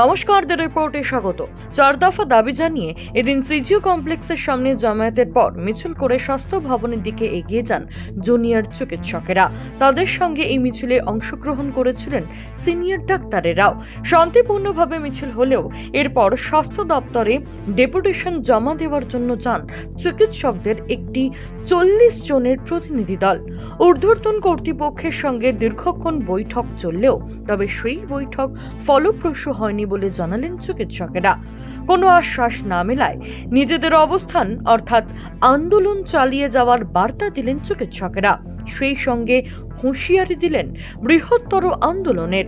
নমস্কার দ্য রিপোর্টে স্বাগত। চার দফা দাবি জানিয়ে এদিন সিজিও কমপ্লেক্সের সামনে জামায়াতের পর মিছিল করে স্বাস্থ্য ভবনের দিকে এগিয়ে যান জুনিয়র চিকিৎসকেরা। তাদের সঙ্গে এই মিছিলে অংশগ্রহণ করেছিলেন সিনিয়র ডাক্তারেরাও। শান্তিপূর্ণভাবে মিছিল হলেও এরপর স্বাস্থ্য দপ্তরে ডেপুটেশন জমা দেওয়ার জন্য যান চিকিৎসকদের একটি চল্লিশ জনের প্রতিনিধি দল। ঊর্ধ্বতন কর্তৃপক্ষের সঙ্গে দীর্ঘক্ষণ বৈঠক চললেও, তবে সেই বৈঠক ফলপ্রসূ হয়নি বলে জানালেন চিকিৎসকেরা। কোনো আশ্বাস না মেলায় নিজেদের অবস্থান, অর্থাৎ আন্দোলন চালিয়ে যাওয়ার বার্তা দিলেন চিকিৎসকেরা। সেই সঙ্গে হুঁশিয়ারি দিলেন বৃহত্তর আন্দোলনের।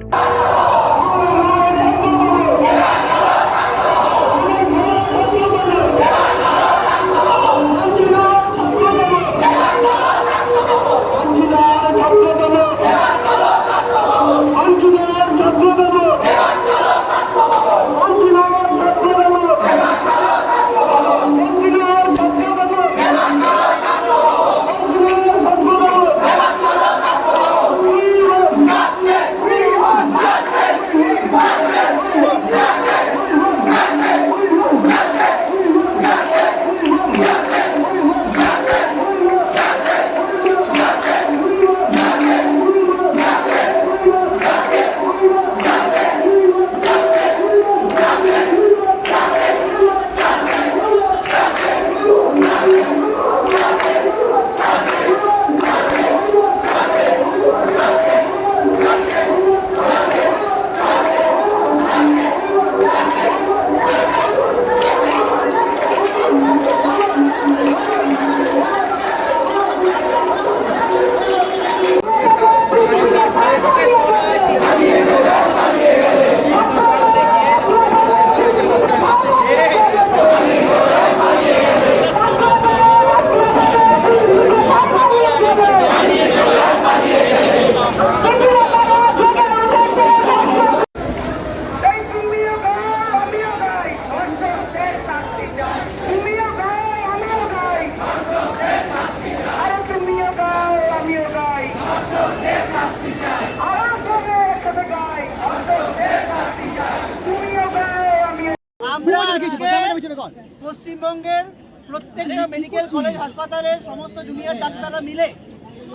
আজকে পশ্চিমবঙ্গের প্রত্যেকটা মেডিকেল কলেজ হাসপাতালের সমস্ত জুনিয়র ডাক্তাররা মিলে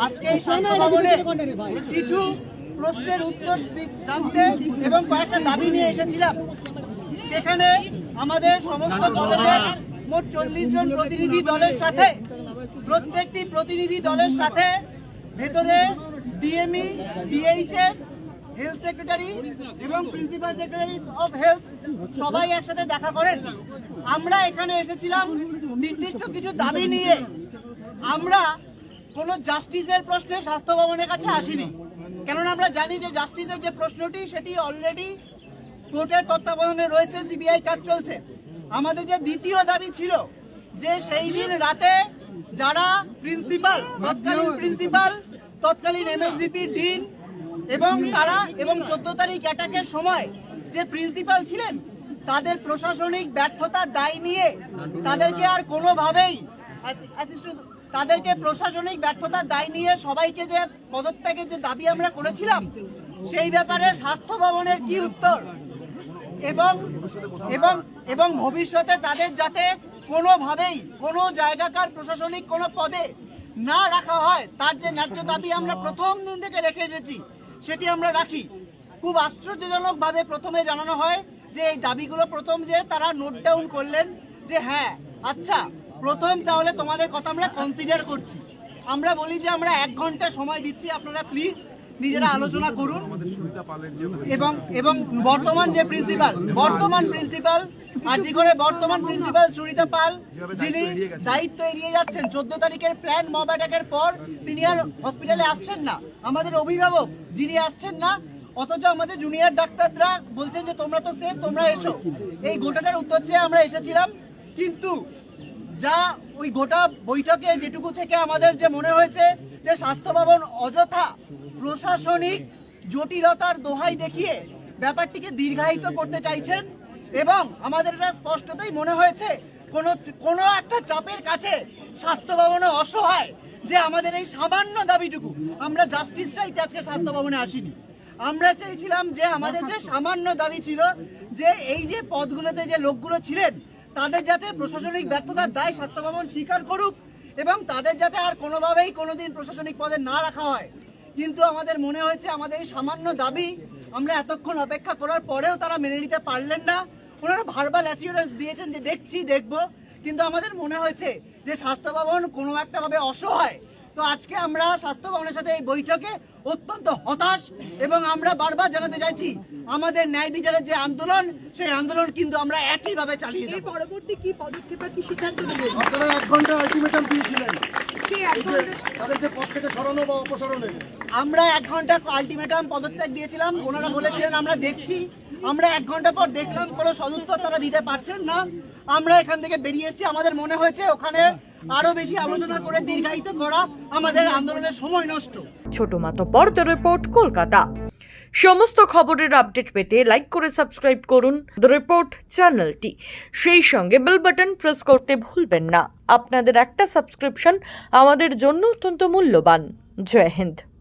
আজকে এই স্বাস্থ্য ভবনে কিছু প্রশ্নের উত্তর জানতে এবং কয়েকটা দাবি নিয়ে এসেছিলাম। সেখানে আমাদের সমস্ত কলেজের মোট চল্লিশ জন প্রতিনিধি দলের সাথে প্রত্যেকটি প্রতিনিধি দলের সাথে ভেতরে ডিএমই ডিএইচএস হেলথ সেক্রেটারি এবং প্রিন্সিপাল সেক্রেটারি অফ হেলথ সবাই একসাথে দেখা করেন। আমরা এখানে এসেছিলাম নির্দিষ্ট কিছু দাবি নিয়ে। আমরা কোনো জাস্টিসের প্রশ্নে স্বাস্থ্য ভবনের কাছে আসিনি। কেননা আমরা জানি যে জাস্টিসের যে প্রশ্নটি, সেটি অলরেডি কোর্টের তত্ত্বাবধানে রয়েছে সিবিআই কাজ চলছে। আমাদের যে দ্বিতীয় দাবি ছিল যে সেই দিন রাতে যারা প্রিন্সিপাল তৎকালীন প্রিন্সিপাল তৎকালীন এমএসডিপি ডিন এবং তারা এবং চোদ্দ তারিখ অ্যাটাকের সময় যে প্রিন্সিপাল ছিলেন, তাদের প্রশাসনিক ব্যর্থতার দায় নিয়ে তাদেরকে আর কোনোভাবেই তাদেরকে প্রশাসনিক ব্যর্থতার দায় নিয়ে সবাইকে যে পদত্যাগের যে দাবি আমরা করেছিলাম, সেই ব্যাপারে স্বাস্থ্য ভবনের কি উত্তর? এবং এবং এবং ভবিষ্যতে তাদের যাতে কোনোভাবেই কোনো জায়গাকার প্রশাসনিক কোনো পদে না রাখা হয়, তার যে ন্যায্য দাবি আমরা প্রথম দিন থেকে রেখে এসেছি সেটি আমরা রাখি। খুব আশ্চর্যজনকভাবে প্রথমে জানানো হয় যে এই দাবিগুলো প্রথম যে তারা নোট ডাউন করলেন যে হ্যাঁ আচ্ছা প্রথম তাহলে তোমাদের কথা আমরা কনসিডার করছি। আমরা বলি যে আমরা এক ঘণ্টা সময় দিচ্ছি, আপনারা প্লিজ নিজেরা আলোচনা করুন। এবং এবং বর্তমান যে প্রিন্সিপাল বর্তমান প্রিন্সিপাল আর্জি করে বর্তমান প্রিন্সিপাল সুরিতা পাল, যিনি দায়িত্ব এড়িয়ে যাচ্ছেন, চোদ্দ তারিখের প্ল্যান মব অ্যাটাকের পর তিনি আর হসপিটালে আসছেন না। আমাদের অভিভাবক যিনি আসছেন না, অথচ আমাদের জুনিয়র ডাক্তাররা বলছেন যে তোমরা তো সেফ তোমরা এসো। এই গোটাটার উত্তর চেয়ে আমরা এসেছিলাম। কিন্তু যা ওই গোটা বৈঠকে যেটুকু থেকে আমাদের যে মনে হয়েছে যে স্বাস্থ্য ভবন অযথা প্রশাসনিক জটিলতার দোহাই দেখিয়ে ব্যাপারটিকে দীর্ঘায়িত করতে চাইছেন এবং আমাদের এটা স্পষ্টতই মনে হয়েছে, কোনো কোনো একটা চাপের কাছে স্বাস্থ্য ভবনে অসহায় যে আমাদের এই সামান্য দাবিটুকু আমরা জাস্টিস চাইতে আজকে স্বাস্থ্য ভবনে আসিনি। আমরা চেয়েছিলাম যে আমাদের যে সামান্য দাবি ছিল, যে এই যে পদগুলোতে যে লোকগুলো ছিলেন, তাদের যাতে প্রশাসনিক ব্যর্থতার দায় স্বাস্থ্য ভবন স্বীকার করুক এবং তাদের যাতে আর কোনোভাবেই কোনোদিন প্রশাসনিক পদে না রাখা হয়। কিন্তু আমাদের মনে হয়েছে, আমাদের এই সামান্য দাবি আমরা এতক্ষণ অপেক্ষা করার পরেও তারা মেনে নিতে পারলেন না। ওনারা ভার্বাল অ্যাসিউরেন্স দিয়েছেন যে দেখছি, দেখব। কিন্তু আমাদের মনে হয়েছে যে স্বাস্থ্য ভবন কোনো একটা ভাবে অসহায় তো আজকে আমরা স্বাস্থ্য ভবনের সাথে এই বৈঠকে অত্যন্ত হতাশ এবং আমরা বারবার জানাতে চাইছি আমাদের ন্যায় বিচারের যে আন্দোলন সেই আন্দোলন কিন্তু আমরা একইভাবে চালিয়ে যাব। পরবর্তী কি পদক্ষেপ কি সিদ্ধান্ত নেবেন? আপনারা এক ঘণ্টা আলটিমেটাম দিয়েছিলেন। তাদেরকে পদ থেকে সরানো বা অপসারণের আমরা এক ঘণ্টা আলটিমেটাম পদত্যাগ দিয়েছিলাম ওনারা বলেছিলেন আমরা দেখছি। আমরা এক ঘণ্টা পর দেখলাম কোনো সদুত্তর তারা দিতে পারছেন না। আমরা এখান থেকে বেরিয়ে এসেছি। আমাদের মনে হয়েছে ওখানে আরও বেশি আলোচনা করে দীর্ঘায়িত করা আমাদের আন্দোলনের সময় নষ্ট। ছোট মাতব্বর দ্য রিপোর্ট, কলকাতা। সমস্ত খবরের আপডেট পেতে লাইক করে সাবস্ক্রাইব করুন। রিপোর্ট, চ্যানেলটি। সেই সঙ্গে বেল বাটন প্রেস করতে ভুলবেন না। আপনাদের একটা সাবস্ক্রিপশন আমাদের জন্য অত্যন্ত মূল্যবান। জয় হিন্দ।